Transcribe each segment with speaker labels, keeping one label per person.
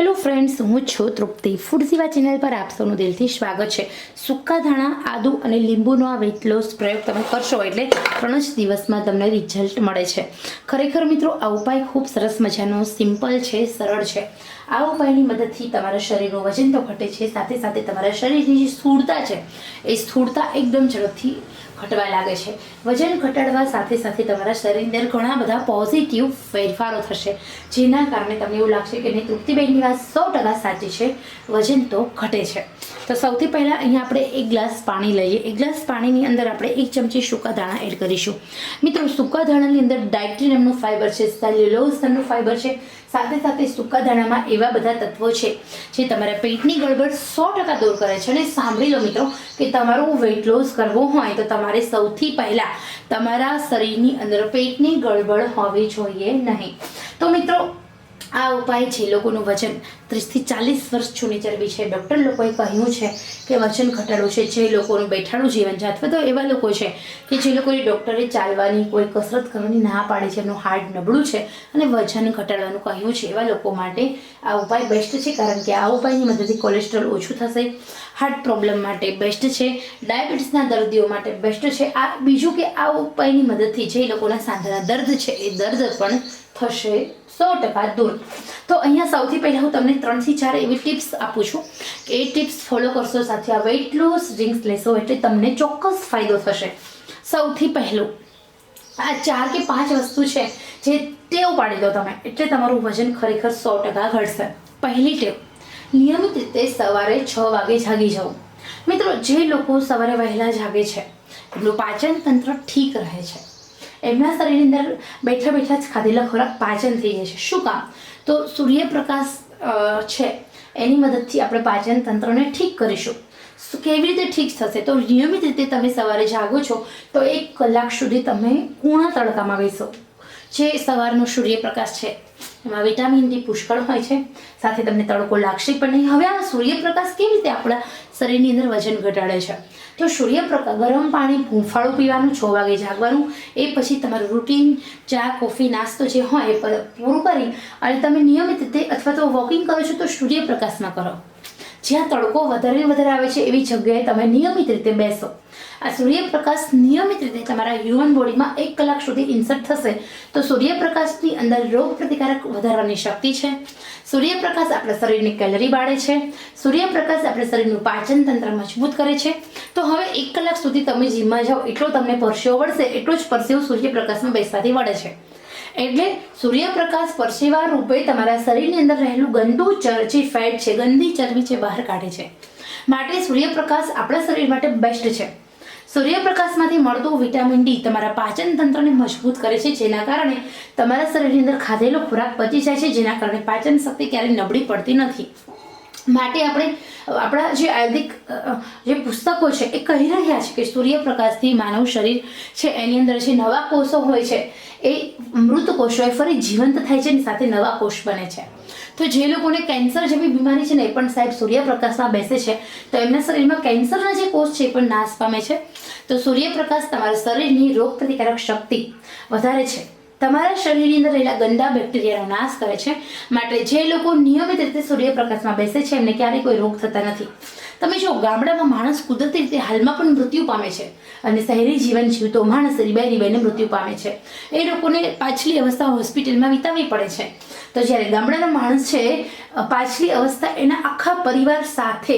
Speaker 1: Hello friends હું છું તૃપ્તિ. Food સેવા ચેનલ પર આપ સૌનું દિલથી સ્વાગત છે. સૂકા ધાણા, આદુ અને લીંબુનો આ વેઇટ પ્રયોગ તમે કરશો એટલે ત્રણ જ દિવસમાં તમને રિઝલ્ટ મળે છે. ખરેખર મિત્રો, આ ઉપાય ખૂબ સરસ મજાનો સિમ્પલ છે, સરળ છે. આ ઉપાયની મદદથી તમારા શરીરનું વજન તો ઘટે છે, સાથે સાથે તમારા શરીરની જે સ્થૂળતા છે, એ સ્થૂળતા એકદમ ઝડપથી ઘટવા લાગે છે. વજન ઘટાડવા સાથે સાથે તમારા શરીરની અંદર ઘણા બધા પોઝિટિવ ફેરફારો થશે, જેના કારણે તમને એવું લાગશે કે નહીં તૃપ્તિબેનની વાત સો ટકા સાચી છે. વજન તો ઘટે છે. તો સૌથી પહેલાં અહીંયા આપણે એક ગ્લાસ પાણી લઈએ. એક ગ્લાસ પાણીની અંદર આપણે એક ચમચી સૂકા દાણા એડ કરીશું. મિત્રો, સૂકા દાણાની અંદર ડાયટ્રી નામનું ફાઇબર છે સેલ્યુલોઝ નામનું ફાઇબર છે સાથે સાથે સૂકા દાણામાં એવા બધા તત્વો છે, જે તમારા પેટની ગડબડ સો ટકા દૂર કરે છે. અને સાંભળી લો મિત્રો, કે તમારું વેઇટ લોસ કરવું હોય તો તમારે સૌથી પહેલાં તમારા શરીરની અંદર પેટની ગડબડ હોવી જોઈએ નહીં. તો મિત્રો આ ઉપાય છે લોકોનું વજન ત્રીસથી ચાલીસ વર્ષ જૂની ચરબી છે. ડૉક્ટર લોકોએ કહ્યું છે કે વજન ઘટાડવું છે, જે લોકોનું બેઠાડું જીવન છે અથવા તો એવા લોકો છે કે જે લોકોએ ડૉક્ટરે ચાલવાની કોઈ કસરત કરવાની ના પાડી છે, એમનું હાર્ટ નબળું છે અને વજન ઘટાડવાનું કહ્યું છે. એવા લોકો માટે આ ઉપાય બેસ્ટ છે, કારણ કે આ ઉપાયની મદદથી કોલેસ્ટ્રોલ ઓછું થશે, હાર્ટ પ્રોબ્લેમ માટે બેસ્ટ છે, ડાયાબિટીસના દર્દીઓ માટે બેસ્ટ છે. આ બીજું કે આ ઉપાયની મદદથી જે લોકોના સાંધાના દર્દ છે, એ દર્દ પણ થશે સો ટકા દૂર. તો અહીંયા સૌથી પહેલાં હું તમને ત્રણથી ચાર એવી ટિપ્સ આપું છું કે એ ટિપ્સ ફોલો કરશો સાથે આ વેઇટ લોસ ડ્રિંક્સ લેશો એટલે તમને ચોક્કસ ફાયદો થશે. સૌથી પહેલું, આ ચાર કે પાંચ વસ્તુ છે જે ટેવ પાડી દો તમે, એટલે તમારું વજન ખરેખર સો ટકા ઘટશે. પહેલી ટેવ, નિયમિત રીતે સવારે છ વાગે જાગી જવું મિત્રો, જે લોકો સવારે વહેલા જાગે છે, એમનું પાચન તંત્ર ઠીક રહે છે. એમના શરીરની અંદર બેઠા બેઠા જ ખાધેલા ખોરાક પાચન થઈ જાય છે. શું કામ? તો સૂર્યપ્રકાશ છે. એની મદદથી આપણે પાચન તંત્રને ઠીક કરીશું. કેવી રીતે ઠીક થશે? તો નિયમિત રીતે તમે સવારે જાગો છો, તો એક કલાક સુધી તમે કૂણા તડકામાં બેસો, જે સવારનો સૂર્યપ્રકાશ છે. એમાં વિટામિન ડી પુષ્કળ હોય છે. સાથે તમને તડકો લાગશે પણ નહીં. હવે આ સૂર્યપ્રકાશ કેવી રીતે આપણા શરીરની અંદર વજન ઘટાડે છે? તો સૂર્યપ્રકાશ ગરમ પાણી હૂંફાળું પીવાનું છ વાગે જાગવાનું, એ પછી તમારું રૂટીન ચા કોફી નાસ્તો જે હોય એ પૂરું કરી અને તમે નિયમિત રીતે અથવા તો વોકિંગ કરો છો તો સૂર્યપ્રકાશમાં કરો. જ્યાં તડકો વધારે વધારે આવે છે એવી જગ્યાએ તમે નિયમિત રીતે બેસો. આ સૂર્યપ્રકાશ નિયમિત રીતે તમારા હ્યુમન બોડીમાં એક કલાક સુધી ઇન્સર્ટ થશે તો સૂર્યપ્રકાશની અંદર રોગ પ્રતિકારક વધારવાની શક્તિ છે. સૂર્યપ્રકાશ આપણા શરીરની કેલરી બાળે છે. સૂર્યપ્રકાશ આપણા શરીરનું પાચન તંત્ર મજબૂત કરે છે. તો હવે એક કલાક સુધી તમે જીમમાં જાઓ, એટલો તમને પરસેવો વળશે, એટલો જ પરસેવો સૂર્યપ્રકાશમાં બેસવાથી વળે છે. એટલે સૂર્યપ્રકાશ પરસેવા રૂપે તમારા શરીરની અંદર રહેલું ગંદુ ચરચી ફેટ છે, ગંદી ચરબી છે, બહાર કાઢે છે. માટે સૂર્યપ્રકાશ આપણા શરીર માટે બેસ્ટ છે. સૂર્યપ્રકાશમાંથી મળતું વિટામિન ડી તમારા પાચન તંત્રને મજબૂત કરે છે, જેના કારણે તમારા શરીરની અંદર ખાધેલો ખોરાક પચી જાય છે, જેના કારણે પાચન શક્તિ ક્યારેય નબળી પડતી નથી. માટે આપણે, આપણા જે આયુર્વેદિક જે પુસ્તકો છે, એ કહી રહ્યા છે કે સૂર્યપ્રકાશથી માનવ શરીર છે, એની અંદર જે નવા કોષો હોય છે, એ મૃત કોષો એ ફરી જીવંત થાય છે અને સાથે નવા કોષ બને છે. તો જે લોકોને કેન્સર જેવી બીમારી છે ને, એ પણ સાહેબ સૂર્યપ્રકાશમાં બેસે છે, તો એમના શરીરમાં કેન્સરના જે કોષ છે, એ પણ નાશ પામે છે. તો સૂર્યપ્રકાશ તમારા શરીરની રોગ પ્રતિકારક શક્તિ વધારે છે. તમારા શરીરની અંદર રહેલા ગંદા બેક્ટેરિયાનો નાશ કરે છે. માટે જે લોકો નિયમિત રીતે સૂર્યપ્રકાશમાં બેસે છે, એમને ક્યારેય કોઈ રોગ થતા નથી. તમે જો ગામડામાં માણસ કુદરતી રીતે હાલમાં પણ મૃત્યુ પામે છે અને શહેરી જીવન જીવતો માણસ રીબાઈ રીબાઈને મૃત્યુ પામે છે. એ લોકોને પાછલી અવસ્થા હોસ્પિટલમાં વિતાવવી પડે છે. તો જ્યારે ગામડાનો માણસ છે પાછલી અવસ્થા એના આખા પરિવાર સાથે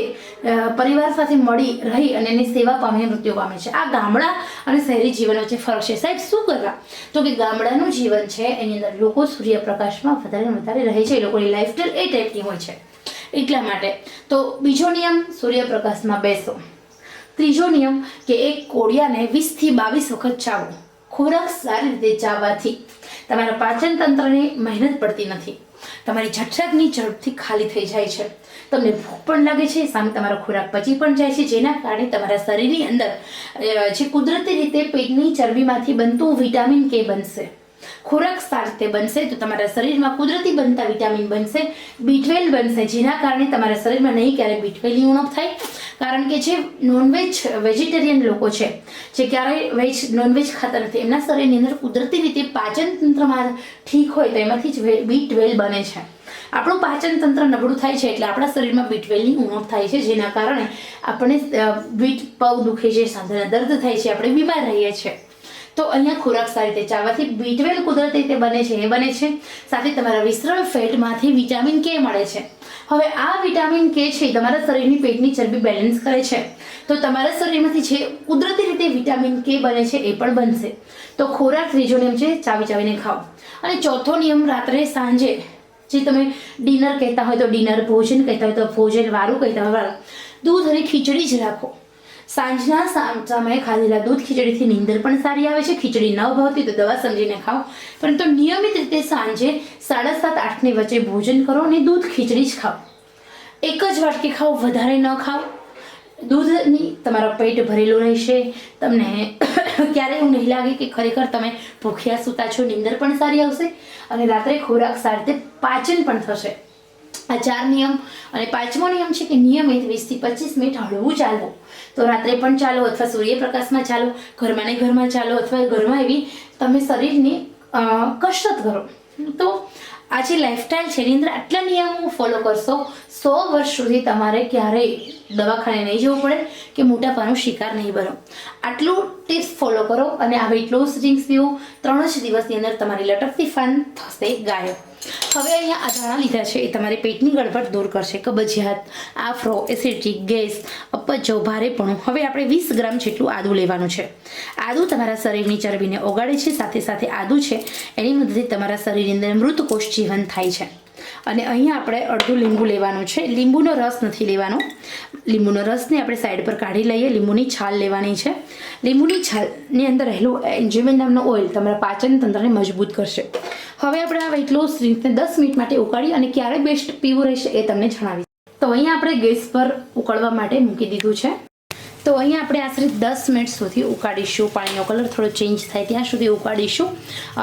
Speaker 1: પરિવાર સાથે મળી રહી અને એની સેવા પામીને મૃત્યુ પામે છે. આ ગામડા અને શહેરી જીવન વચ્ચે ફરક છે. સાહેબ, શું કરવા? તો કે ગામડાનું જીવન છે, એની અંદર લોકો સૂર્યપ્રકાશમાં વધારે વધારે રહે છે. એ લોકોની લાઈફસ્ટાઈલ એ ટાઈપની હોય છે. એટલા માટે. તો બીજો નિયમ, સૂર્યપ્રકાશમાં બેસો. ત્રીજો નિયમ કે એક કોળિયાને વીસથી બાવીસ વખત ચાવો. ખોરાક સારી રીતે ચાવવાથી તમારા પાચન તંત્રને મહેનત પડતી નથી. તમારી જઠરાગ્નિ ઝડપથી ખાલી થઈ જાય છે. તમને ભૂખ પણ લાગે છે, સામે તમારો ખોરાક પચી પણ જાય છે, જેના કારણે તમારા શરીરની અંદર જે કુદરતી રીતે પેટની ચરબીમાંથી બનતું વિટામિન કે બનશે. ખોરાક સારી રીતે બનશે તો તમારા શરીરમાં કુદરતી બનતા વિટામિન બનશે બીટવેલ બનશે, જેના કારણે તમારા શરીરમાં નહીં ક્યારે બીટવેલની ઉણપ થાય. કારણ કે જે નોનવેજ વેજીટેરિયન લોકો છે, જે ક્યારેય વેજ નોનવેજ ખાતા નથી, એમના શરીરની અંદર કુદરતી રીતે પાચન તંત્રમાં ઠીક હોય તો એમાંથી જ બી ટ્વેલ્વ બને છે. આપણું પાચન તંત્ર નબળું થાય છે એટલે આપણા શરીરમાં બીટવેલની ઉણપ થાય છે, જેના કારણે આપણે બીટ પગ દુખે છે, સાંધાના દર્દ થાય છે, આપણે બીમાર રહીએ છીએ. તો અહીંયા ખોરાક સારી રીતે ચાવવાથી બીટવેલ કુદરતી રીતે બને છે, એ બને છે. સાથે તમારા વિસ્તરણ ફેટમાંથી વિટામિન કે મળે છે. હવે આ વિટામિન કે છે તમારા શરીરની પેટની ચરબી બેલેન્સ કરે છે. તો તમારા શરીરમાંથી જે કુદરતી રીતે વિટામિન કે બને છે એ પણ બનશે. તો ખોરાક ત્રીજો નિયમ છે, ચાવી ચાવીને ખાઓ. અને ચોથો નિયમ રાત્રે સાંજે, જે તમે ડિનર કહેતા હોય તો ડિનર, ભોજન કહેતા હોય તો ભોજન, વારું કહેતા હોય વારું દૂધ અને ખીચડી જ રાખો. સાંજના સમયે ખાધેલા દૂધ ખીચડીથી નીંદર પણ સારી આવે છે. ખીચડી ન ભાવતી તો દવા સમજીને ખાઓ. પરંતુ નિયમિત રીતે સાંજે સાડા સાત, આઠની વચ્ચે ભોજન કરો અને દૂધ ખીચડી જ ખાઓ. એક જ વાટકી ખાઓ, વધારે ન ખાઓ. દૂધની તમારા પેટ ભરેલું રહેશે. તમને ક્યારેય એવું નહીં લાગે કે ખરેખર તમે ભૂખ્યા સૂતા છો, નીંદર પણ સારી આવશે અને રાત્રે ખોરાક સારી રીતે પાચન પણ થશે. આ ચાર નિયમ અને પાંચમો નિયમ છે કે નિયમિત વીસથી પચીસ મિનિટ હળવું ચાલવું. તો રાત્રે પણ ચાલો અથવા સૂર્યપ્રકાશમાં ચાલો, ઘરમાં ને ઘરમાં ચાલો અથવા ઘરમાં એવી તમે શરીરની કસરત કરો. તો આ જે લાઈફસ્ટાઈલ છે એની અંદર આટલા નિયમો ફોલો કરશો, સો વર્ષ સુધી તમારે ક્યારેય દવાખાને નહીં જવું પડે કે મોટાપાનો શિકાર નહીં બનો. આટલું ટિપ્સ ફોલો કરો અને આ વેઇટ લોસ ડ્રિંક્સ પીવો. ત્રણ જ દિવસની અંદર તમારી લટકતી ફન થશે ગાયબ. હવે અહીંયા આ ધાણા લીધા છે, એ તમારી પેટની ગડબડ દૂર કરશે. કબજિયાત, આફ્રો એસિડિટી ગેસ, અપચો, ભારેપણું. હવે આપણે વીસ ગ્રામ જેટલું આદું લેવાનું છે. આદું તમારા શરીરની ચરબીને ઓગાળે છે, સાથે સાથે આદું છે, એની મદદથી તમારા શરીરની અંદર મૃત કોષ જીવન થાય છે. અને અહીંયા આપણે અડધું લીંબુ લેવાનું છે. લીંબુનો રસ નથી લેવાનો. લીંબુનો રસને આપણે સાઈડ પર કાઢી લઈએ. લીંબુની છાલ લેવાની છે. લીંબુની છાલની અંદર રહેલું એન્જિમેન નામનો ઓઇલ તમારા પાચન તંત્રને મજબૂત કરશે. હવે આપણે આ વેઇટ લોસ દસ મિનિટ માટે ઉકાળી અને ક્યારે બેસ્ટ પીવું રહેશે એ તમને જણાવીશ. તો અહીંયા આપણે ગેસ પર ઉકળવા માટે મૂકી દીધું છે. તો અહીંયા આપણે આશરે દસ મિનિટ સુધી ઉકાળીશું. પાણીનો કલર થોડો ચેન્જ થાય ત્યાં સુધી ઉકાળીશું.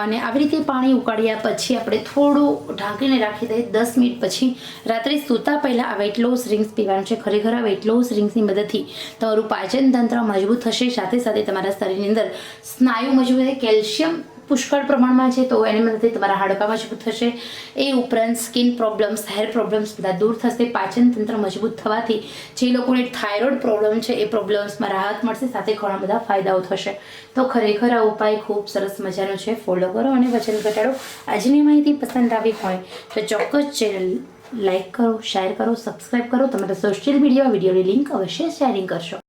Speaker 1: અને આવી રીતે પાણી ઉકાળ્યા પછી આપણે થોડું ઢાંકીને રાખી દઈએ. દસ મિનિટ પછી રાત્રે સૂતા પહેલાં આ વેટ લોસ રિંગ્સ પીવાનું છે. ખરેખર આ વેટ લોસ રિંગ્સની મદદથી તમારું પાચન તંત્ર મજબૂત થશે. સાથે સાથે તમારા શરીરની અંદર સ્નાયુ મજબૂત થાય. કેલ્શિયમ પુષ્કળ પ્રમાણમાં છે, તો એની મદદથી તમારા હાડકા મજબૂત થશે. એ ઉપરાંત સ્કિન પ્રોબ્લેમ્સ, હેર પ્રોબ્લેમ્સ બધા દૂર થશે. પાચન તંત્ર મજબૂત થવાથી જે લોકોને થાઇરોઇડ પ્રોબ્લેમ છે, એ પ્રોબ્લેમ્સમાં રાહત મળશે. સાથે ઘણા બધા ફાયદાઓ થશે. તો ખરેખર આ ઉપાય ખૂબ સરસ મજાનો છે. ફોલો કરો અને વજન ઘટાડો. આજની માહિતી પસંદ આવી હોય, તો ચોક્કસ ચેનલ લાઇક કરો, શેર કરો સબસ્ક્રાઈબ કરો. તમારા સોશિયલ મીડિયા વિડીયોની લિંક અવશ્ય શેરિંગ કરશો.